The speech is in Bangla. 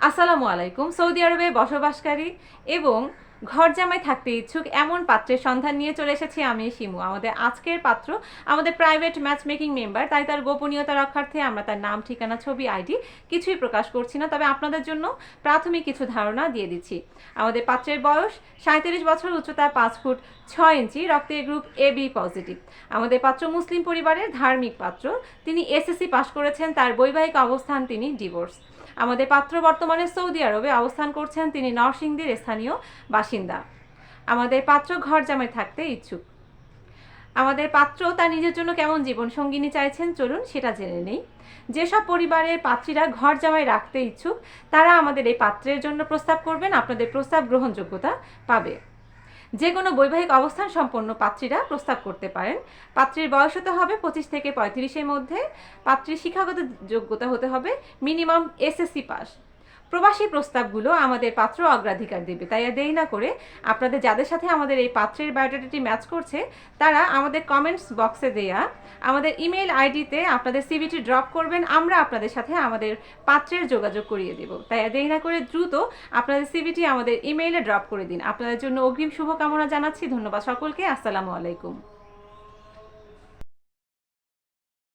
আসসালামু আলাইকুম সৌদি আরবে বসবাসকারী এবং ঘর জামাই থাকতে ইচ্ছুক এমন পাত্রের সন্ধান নিয়ে চলে এসেছি আমি, শিমু। আমাদের আজকের পাত্র আমাদের প্রাইভেট ম্যাচ মেকিং মেম্বার তাই তার গোপনীয়তা রক্ষার্থে আমরা তার নাম, ঠিকানা, ছবি আইডি কিছুই প্রকাশ করছি না। তবে আপনাদের জন্য প্রাথমিক কিছু ধারণা দিয়ে দিচ্ছি। আমাদের পাত্রের বয়স সাঁত্রিশ বছর, উচ্চতা পাঁচ ফুট ছয় ইঞ্চি রক্তের গ্রুপ এ বি পজিটিভ আমাদের পাত্র মুসলিম পরিবারের ধার্মিক পাত্র। তিনি এসএসসি পাশ করেছেন, তার বৈবাহিক অবস্থান তিনি ডিভোর্স আমাদের পাত্র বর্তমানে সৌদি আরবে অবস্থান করছেন, তিনি নরসিংদীর স্থানীয় বাসিন্দা। আমাদের পাত্র ঘর জামাই থাকতে ইচ্ছুক। আমাদের পাত্র তার নিজের জন্য কেমন জীবন সঙ্গিনী চাইছেন চলুন সেটা জেনে নেই। যেসব পরিবারের পাত্রীরা ঘর জামাই রাখতে ইচ্ছুক, তারা আমাদের এই পাত্রের জন্য প্রস্তাব করবেন, আপনাদের প্রস্তাব গ্রহণযোগ্যতা পাবে। যে কোনো বৈবাহিক অবস্থান সম্পন্ন পাত্রীরা প্রস্তাব করতে পারেন। পাত্রীর বয়স হতে হবে পঁচিশ থেকে পঁয়ত্রিশের মধ্যে। পাত্রীর শিক্ষাগত যোগ্যতা হতে হবে মিনিমাম এসএসসি পাস। প্রবাসী প্রস্তাবগুলো আমাদের পাত্র অগ্রাধিকার দেবে। তাই আর দেরি না করে আপনাদের যাদের সাথে আমাদের এই পাত্রের বায়োডাটাটি ম্যাচ করছে, তারা আমাদের কমেন্টস বক্সে দেয়া, আমাদের ইমেল আইডিতে আপনাদের সিভিটি ড্রপ করবেন, আমরা আপনাদের সাথে আমাদের পাত্রের যোগাযোগ করিয়ে দেব। তাই আর দেরি না করে দ্রুত আপনাদের সিভিটি আমাদের ইমেইলে ড্রপ করে দিন। আপনাদের জন্য অগ্রিম শুভকামনা জানাচ্ছি। ধন্যবাদ সকলকে। আসসালামু আলাইকুম।